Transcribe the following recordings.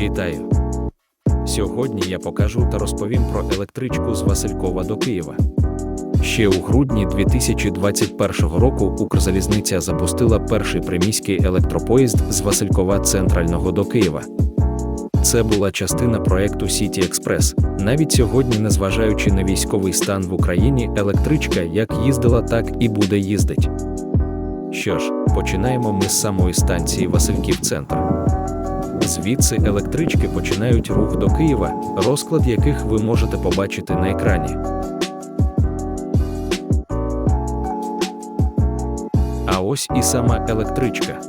Вітаю! Сьогодні я покажу та розповім про електричку з Василькова до Києва. Ще у грудні 2021 року Укрзалізниця запустила перший приміський електропоїзд з Василькова центрального до Києва. Це була частина проекту Сіті Експрес. Навіть сьогодні, незважаючи на військовий стан в Україні, електричка як їздила, так і буде їздить. Що ж, починаємо ми з самої станції Васильків Центр. Звідси електрички починають рух до Києва, розклад яких ви можете побачити на екрані. А ось і сама електричка.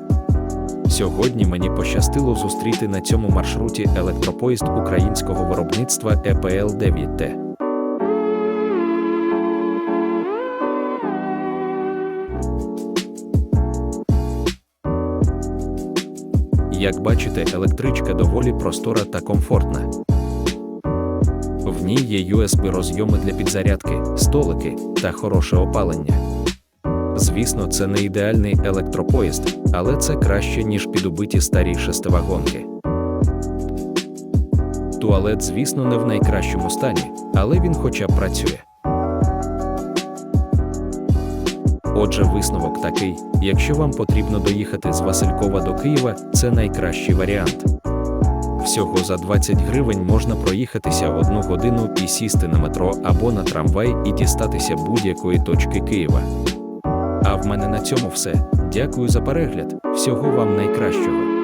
Сьогодні мені пощастило зустріти на цьому маршруті електропоїзд українського виробництва епл 9 т Як бачите, електричка доволі простора та комфортна. В ній є USB розйоми для підзарядки, столики та хороше опалення. Звісно, це не ідеальний електропоїзд, але це краще, ніж підубиті старі шестивагонки. Туалет, звісно, не в найкращому стані, але він хоча б працює. Отже, висновок такий: якщо вам потрібно доїхати з Василькова до Києва, це найкращий варіант. Всього за 20 гривень можна проїхатися одну годину і сісти на метро або на трамвай і дістатися будь-якої точки Києва. А в мене на цьому все. Дякую за перегляд. Всього вам найкращого.